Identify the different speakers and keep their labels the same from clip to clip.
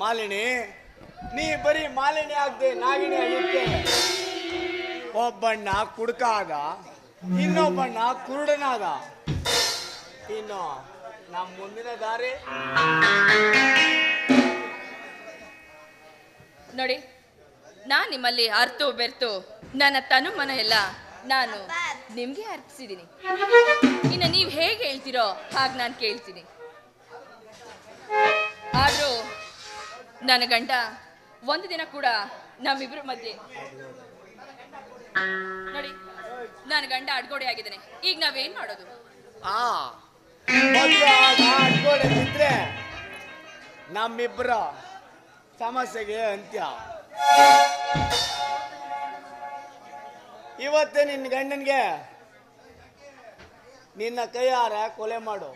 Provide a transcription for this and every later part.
Speaker 1: ಮಾಲಿನಿ, ನೀ ಬರೀ ಮಾಲಿನಿ ಆಗದೆ ನಾಗಿಣಿ ಆಗುತ್ತೆ ಒಬ್ಬಣ್ಣ ಕುಡ್ಕ ಆದ ಇನ್ನೊಬ್ಬಣ್ಣ ಕುರುಡನಾದ. ಇನ್ನು ನಮ್ಮ ಮುಂದಿನ ದಾರಿ?
Speaker 2: ನೋಡಿ ನಾ ನಿಮ್ಮಲ್ಲಿ ಅರ್ತು ಬೆರ್ತು, ನನ್ನ ತನು ಮನ ಎಲ್ಲ ನಾನು ನಿಮ್ಗೆ ಅರ್ಪಿಸಿದ್ದೀನಿ. ಇನ್ನು ನೀವು ಹೇಗೆ ಹೇಳ್ತೀರೋ ಹಾಗೆ ನಾನು ಕೇಳ್ತೀನಿ. ಆದರೂ ನನ್ನ ಗಂಡ ಒಂದು ದಿನ ಕೂಡ ನಮ್ಮಿಬ್ಬರ ಮಧ್ಯೆ ನೋಡಿ, ನನ್ನ ಗಂಡ ಅಡ್ಗೋಡೆ ಆಗಿದ್ದಾನೆ. ಈಗ ನಾವೇನು ಮಾಡೋದು?
Speaker 1: ಅಡ್ಗೋಡೆ ಬಿದ್ರೆ ನಮ್ಮಿಬ್ಬರ ಸಮಸ್ಯೆಗೆ ಅಂತ್ಯ. ಇವತ್ತೇ ನಿನ್ನ ಗಂಡನಿಗೆ ನಿನ್ನ ಕೈಯಾರ ಕೊಲೆ ಮಾಡು.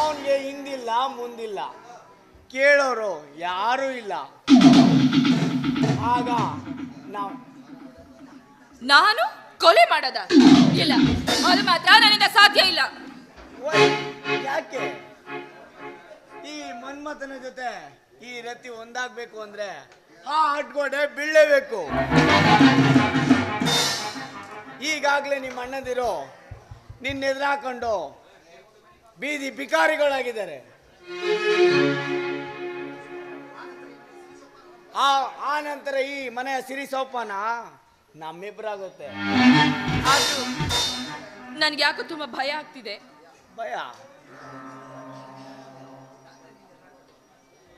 Speaker 1: ಅವನಿಗೆ ಹಿಂದಿಲ್ಲ ಮುಂದಿಲ್ಲ. ಕೇಳೋರು ಯಾರೂ ಇಲ್ಲ. ಆಗ ನಾವು
Speaker 2: ನಾನು ಕೊಲೆ ಮಾಡದ? ಇಲ್ಲ ಅದು ಮಾತ್ರ ನನ್ನಿಂದ ಸಾಧ್ಯ ಇಲ್ಲ.
Speaker 1: ಓಯ್, ಯಾಕೆ? ಈ ಮನ್ಮಥನ ಜೊತೆ ಈ ರತಿ ಒಂದಾಗ್ಬೇಕು ಅಂದ್ರೆ ಆ ಅಡ್ಗೋಡೆ ಬೀಳಲೇಬೇಕು. ಈಗಾಗ್ಲೇ ನಿಮ್ಮ ಅಣ್ಣದಿರೋ ನಿನ್ನ ಎದುರಾಕೊಂಡು ಬೀದಿ ಬಿಕಾರಿಗಳಾಗಿದ್ದಾರೆ ಆ ಆ ನಂತರ ಈ ಮನೆಯ ಸಿರಿ ಸೋಪಾನ ನಮ್ಮಿಬ್ಬರಾಗುತ್ತೆ.
Speaker 2: ನನ್ಗೆ ಯಾಕೋ ತುಂಬಾ ಭಯ ಆಗ್ತಿದೆ.
Speaker 1: ಭಯ?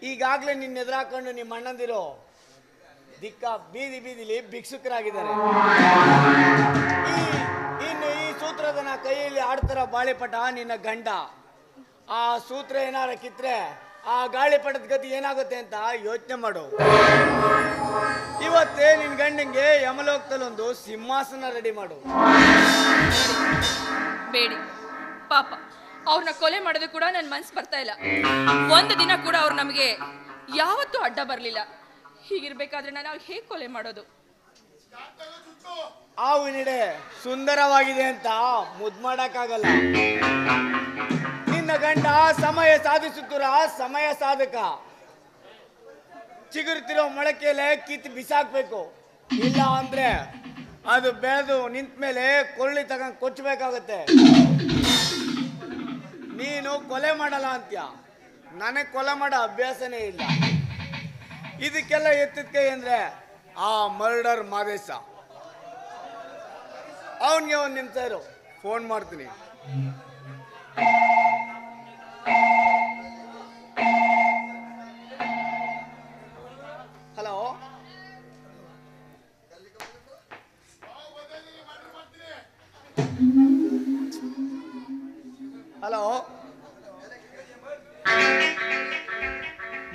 Speaker 1: ಈಗಾಗ್ಲೇ ನಿನ್ನ ಎದುರಾಕೊಂಡು ನಿಮ್ಮ ಅಣ್ಣಂದಿರೋ ದಿಕ್ಕ ಬೀದಿ ಬೀದಿಲಿ ಭಿಕ್ಷುಕರಾಗಿದ್ದಾರೆ. ಈ, ಇನ್ನು ಈ ಸೂತ್ರದನ ಕೈಯಲ್ಲಿ ಆಡ್ತಾರ ಬಾಳಿಪಟ ನಿನ್ನ ಗಂಡ. ಆ ಸೂತ್ರ ಏನಾರ ಕಿತ್ರೆ ಆ ಗಾಳಿಪಟದ ಗತಿ ಏನಾಗುತ್ತೆ ಅಂತ ಯೋಚನೆ ಮಾಡು. ಇವತ್ತೇ ನಿನ್ ಗಂಡಂಗೆ ಯಮಲೋಕದಲ್ಲೊಂದು ಸಿಂಹಾಸನ ರೆಡಿ ಮಾಡು.
Speaker 2: ಬೇಡಿ. ಪಾಪ, ಅವ್ರನ್ನ ಕೊಲೆ ಮಾಡೋದು ಕೂಡ ನನ್ನ ಮನ್ಸು ಬರ್ತಾ ಇಲ್ಲ. ಒಂದು ದಿನ ಕೂಡ ಅವ್ರು ನಮಗೆ ಯಾವತ್ತೂ ಅಡ್ಡ ಬರಲಿಲ್ಲ. ಹೀಗಿರ್ಬೇಕಾದ್ರೆ ನಾನು ಅವ್ರಿಗೆ ಹೇಗೆ ಕೊಲೆ ಮಾಡೋದು?
Speaker 1: ಆವಿನಿಡೆ ಸುಂದರವಾಗಿದೆ ಅಂತ ಮುದ್ ಮಾಡಕ್ಕಾಗಲ್ಲ. ನಿನ್ನ ಗಂಡ ಸಮಯ ಸಾಧಿಸುತ್ತಿರ ಸಮಯ ಸಾಧಕ. ಚಿಗುರುತ್ತಿರೋ ಮೊಳಕೆಲೆ ಕಿತ್ತು ಬಿಸಾಕ್ಬೇಕು. ಇಲ್ಲ ಅಂದ್ರೆ ಅದು ಬೆಳೆದು ನಿಂತ ಮೇಲೆ ಕೊಳ್ಳಿ ತಗೊಂಡ್ ಕೊಚ್ಚಬೇಕಾಗತ್ತೆ. ನೀನು ಕೊಲೆ ಮಾಡಲ್ಲ ಅಂತ್ಯ. ನನಗೆ ಕೊಲೆ ಮಾಡೋ ಅಭ್ಯಾಸನೇ ಇಲ್ಲ. ಇದಕ್ಕೆಲ್ಲ ಎತ್ತಿದ ಕೈ ಅಂದ್ರೆ ಆ ಮರ್ಡರ್ ಮಾದೇಶ. ಅವನಿಗೆ ಒಂದು ನಿಮಿಷ ಇರು, ಫೋನ್ ಮಾಡ್ತೀನಿ. ಹಲೋ? ಹಲೋ?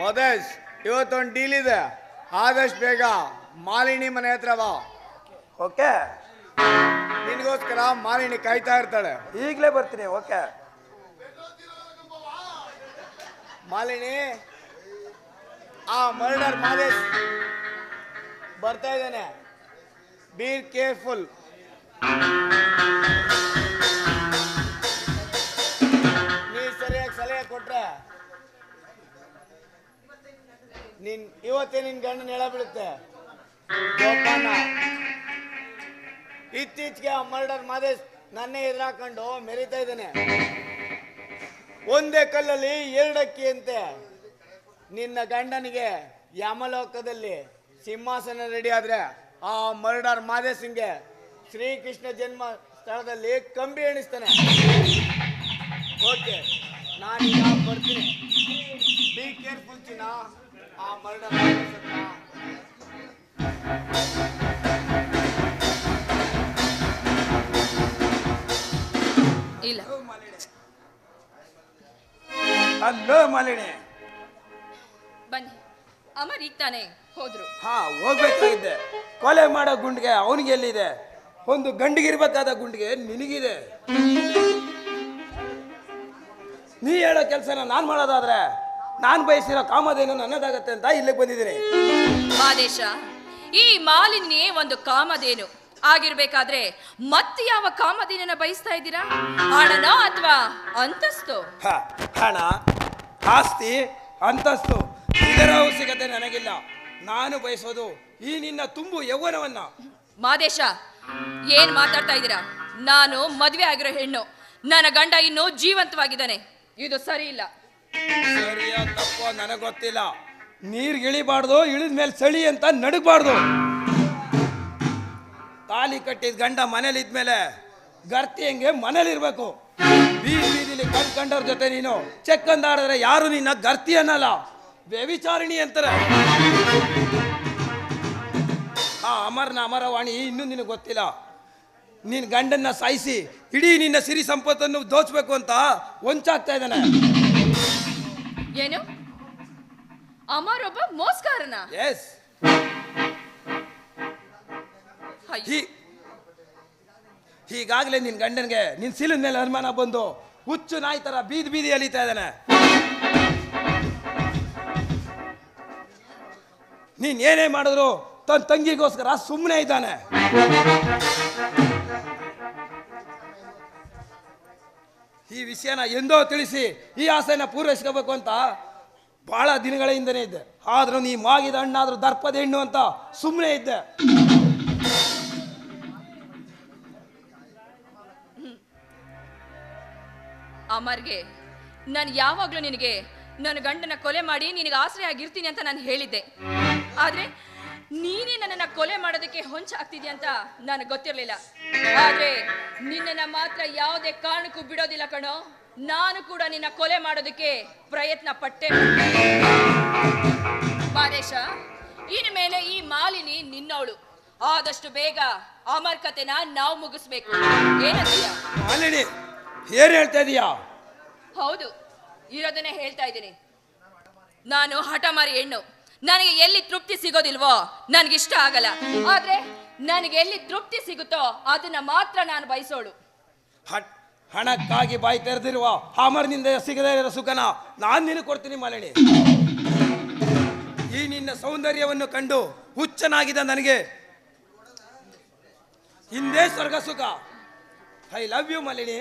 Speaker 1: ಮದೇಶ್. ಇವತ್ತೊಂದು ಡೀಲ್ ಇದೆ. ಆದಷ್ಟು ಬೇಗ ಮಾಲಿನಿ ಮನೆ ಹತ್ರ ಬಾ.
Speaker 3: ಓಕೆ.
Speaker 1: ನಿನಗೋಸ್ಕರ ಮಾಲಿನಿ ಕಾಯ್ತಾ ಇರ್ತಾಳೆ.
Speaker 3: ಈಗಲೇ ಬರ್ತೀನಿ ಓಕೆ.
Speaker 1: ಮಾಲಿನಿ ಆ ಮರ್ಡರ್ ಮಾಲೇಶ್ ಬರ್ತಾ ಇದ್ದಾನೆ. ಬಿ ಕೇರ್ಫುಲ್ ನಿನ್, ಇವತ್ತೇ ನಿನ್ ಗಂಡನ ಹೇಳ ಬಿಡುತ್ತೆ ಇತ್ತೀಚೆಗೆ ಆ ಮರ್ಡರ್ ಮಾದೇಶ್ ನನ್ನೇ ಎದುರಾಕೊಂಡು ಮೆರಿತಾ ಇದ್ದಾನೆ. ಒಂದೇ ಕಲ್ಲಲ್ಲಿ ಎರಡಕ್ಕಿ ಅಂತೆ. ನಿನ್ನ ಗಂಡನಿಗೆ ಯಮಲೋಕದಲ್ಲಿ ಸಿಂಹಾಸನ ರೆಡಿ ಆದ್ರೆ ಆ ಮರ್ಡರ್ ಮಾದೇಶಿಂಗೆ ಶ್ರೀಕೃಷ್ಣ ಜನ್ಮ ಸ್ಥಳದಲ್ಲಿ ಕಂಬಿ ಎಣಿಸ್ತಾನೆ. ಓಕೆ ನಾನೀಗ ಬರ್ತೀನಿ. ಬಿ ಕೇರ್ಫುಲ್ ಚಿನ್ನ. ಆ ಹತ್ರ
Speaker 2: ಇಲ್ಲ.
Speaker 3: ಅಲ್ಲೋ ಮಾಲಿಣಿ
Speaker 2: ಬನ್ನಿ. ಅಮರ್ ಈಗ ತಾನೇ ಹೋದ್ರು.
Speaker 3: ಹಾ ಹೋಗ್ಬೇಕಾಗಿದ್ದೆ ಕೊಲೆ ಮಾಡೋ ಗುಂಡ್ಗೆ ಅವನಿಗೆ ಎಲ್ಲಿದೆ? ಒಂದು ಗಂಡಿಗಿರ್ಬೇಕಾದ ಗುಂಡಿಗೆ ನಿನಗಿದೆ. ನೀ ಹೇಳೋ ಕೆಲಸನ ನಾನು ಮಾಡೋದಾದ್ರೆ? ನಾನು ಬಯಸಿರೋ ಕಾಮಧೇನು ನನ್ನದಾಗತ್ತೆ ಅಂತ ಇಲ್ಲಿಗೆ ಬಂದಿದ್ದೀನಿ.
Speaker 2: ಮಾದೇಶ ಈ ಮಾಲಿನ್ಯೇ ಒಂದು ಕಾಮಧೇನು. ಆಗಿರ್ಬೇಕಾದ್ರೆ ಮತ್ತೆ ಯಾವ ಕಾಮದಿನ ಬಯಸ್ತಾ ಇದ್ದೀರಾ? ಹಣನ ಅಥವಾ ಅಂತಸ್ತು?
Speaker 3: ಹ, ಹಣ ಆಸ್ತಿ ಅಂತಸ್ತು ಇದರ ಅವಶ್ಯಕತೆ ನನಗಿಲ್ಲ. ನಾನು ಬಯಸೋದು ಈ ನಿನ್ನ ತುಂಬು ಯೌವನವನ್ನ.
Speaker 2: ಮಾದೇಶ ಏನ್ ಮಾತಾಡ್ತಾ ಇದ್ದೀರಾ? ನಾನು ಮದುವೆ ಆಗಿರೋ ಹೆಣ್ಣು. ನನ್ನ ಗಂಡ ಇನ್ನೂ ಜೀವಂತವಾಗಿದ್ದಾನೆ. ಇದು ಸರಿ ಇಲ್ಲ.
Speaker 3: ಸರಿಯೋ ತಪ್ಪೋ ನನಗೆ ಗೊತ್ತಿಲ್ಲ. ನೀರ್ಗೆ ಇಳಿಬಾರ್ದು, ಇಳಿದ ಮೇಲೆ ಚಳಿ ಅಂತ ನಡಗಬಾರ್ದು. ತಾಲಿ ಕಟ್ಟಿದ ಗಂಡ ಮನೇಲಿ ಇದ್ಮೇಲೆ ಗರ್ತಿ ಹೆಂಗೆ ಮನೇಲಿ ಇರ್ಬೇಕು. ಬೀದಿ ಬೀದಿಲಿ ಕಂಡ್ ಕಂಡವ್ರ ಜೊತೆ ನೀನು. ಚೆಕ್ ಆಡಿದ್ರೆ ಯಾರು ನಿನ್ನ ಗರ್ತಿ ಅನ್ನಲ್ಲ. ವ್ಯವಿಚಾರಿಣಿ ಅಂತಾರೆ. ಆ ಅಮರನ ಅಮರವಾಣಿ ಇನ್ನೂ ನಿನಗೆ ಗೊತ್ತಿಲ್ಲ. ನಿನ್ನ ಗಂಡನ್ನ ಸಾಯಿಸಿ, ಇಡೀ ನಿನ್ನ ಸಿರಿ ಸಂಪತ್ತನ್ನು ದೋಚಬೇಕು ಅಂತ ಹೊಂಚಾಗ್ತಾ ಇದ್ದಾನೆ.
Speaker 2: ಏನು? ಅಮರೊಬ್ಬ ಮೋಸ್ಕಾರನ?
Speaker 3: ಎಸ್ ಹೀಗಾಗ್ಲೇ ನಿನ್ನ ಗಂಡನಿಗೆ ನಿನ್ನ ಸಿಲಿನ ಮೇಲೆ ಅನುಮಾನ ಬಂದು ಹುಚ್ಚು ನಾಯಿ ಥರ ಬೀದಿ ಬೀದಿ ಅಲಿತಾ ಇದ್ದಾನೆ. ನೀನ್ ಏನೇ ಮಾಡಿದ್ರು ತನ್ನ ತಂಗಿಗೋಸ್ಕರ ಸುಮ್ಮನೆ ಇದ್ದಾನೆ. ಈ ವಿಷಯನ ಎಂದೋ ತಿಳಿಸಿ ಈ ಆಸೆನ ಪೂರೈಸ್ಕೋಬೇಕು ಅಂತ ಬಹಳ ದಿನಗಳಿಂದನೇ ಇದ್ದೆ. ಆದರೂ ನೀ ಮಾಗಿದ ಹಣ್ಣಾದ್ರೂ ದರ್ಪದ ಹೆಣ್ಣು ಅಂತ ಸುಮ್ಮನೆ ಇದ್ದೆ.
Speaker 2: ಅಮರ್ಗೆ, ನಾನು ಯಾವಾಗ್ಲೂ ನಿನಗೆ ನನ್ನ ಗಂಡನ ಕೊಲೆ ಮಾಡಿ ನಿನಗೆ ಆಶ್ರಯ ಆಗಿರ್ತೀನಿ ಅಂತ ನಾನು ಹೇಳಿದ್ದೆ. ಆದ್ರೆ ನೀನೇ ನನ್ನನ್ನ ಕೊಲೆ ಮಾಡೋದಕ್ಕೆ ಹೊಂಚ ಆಗ್ತಿದ್ಯಾ ಅಂತ ನನಗೆ ಗೊತ್ತಿರಲಿಲ್ಲ. ಆದ್ರೆ ನಿನ್ನನ್ನ ಮಾತ್ರ ಯಾವುದೇ ಕಾರಣಕ್ಕೂ ಬಿಡೋದಿಲ್ಲ ಕಣೋ. ನಾನು ಕೂಡ ನಿನ್ನ ಕೊಲೆ ಮಾಡೋದಕ್ಕೆ ಪ್ರಯತ್ನ ಪಟ್ಟೆ. ಮಾದೇಶ ಇನ್ಮೇಲೆ ಮೇಲೆ ಈ ಮಾಲಿನಿ ನಿನ್ನವಳು. ಆದಷ್ಟು ಬೇಗ ಅಮರ್ ಕತೆನ ನಾವು ಮುಗಿಸ್ಬೇಕು. ಏನಂತೀಯ?
Speaker 3: ಮಾಲಿನಿ ಏನ್ ಹೇಳ್ತಾ ಇದೀಯಾ?
Speaker 2: ಹೌದು ಇರೋದನ್ನೇ ಹೇಳ್ತಾ ಇದ್ದೀನಿ. ನಾನು ಹಠಮಾರಿ ಹೆಣ್ಣು. ನನಗೆ ಎಲ್ಲಿ ತೃಪ್ತಿ ಸಿಗೋದಿಲ್ವೋ? ನನಗಿಷ್ಟ ಆಗಲ್ಲ. ಆದ್ರೆ ನನಗೆ ಎಲ್ಲಿ ತೃಪ್ತಿ ಸಿಗುತ್ತೋ ಅದನ್ನ ಮಾತ್ರ ನಾನು ಬಯಸೋಳು.
Speaker 3: ಹಣಕ್ಕಾಗಿ ಬಾಯಿ ತೆರೆದಿರುವ ಹಾಮರ್ನಿಂದ ಸಿಗದೇ ಇರೋ ಸುಖನ ನಾನು ನಿನಗೆ ಕೊಡ್ತೀನಿ ಮಲಳಿ ಈ ನಿನ್ನ ಸೌಂದರ್ಯವನ್ನು ಕಂಡು ಹುಚ್ಚನಾಗಿದೆ ನನಗೆ ಹಿಂದೆ ಸ್ವರ್ಗ ಸುಖ. I love you Malini.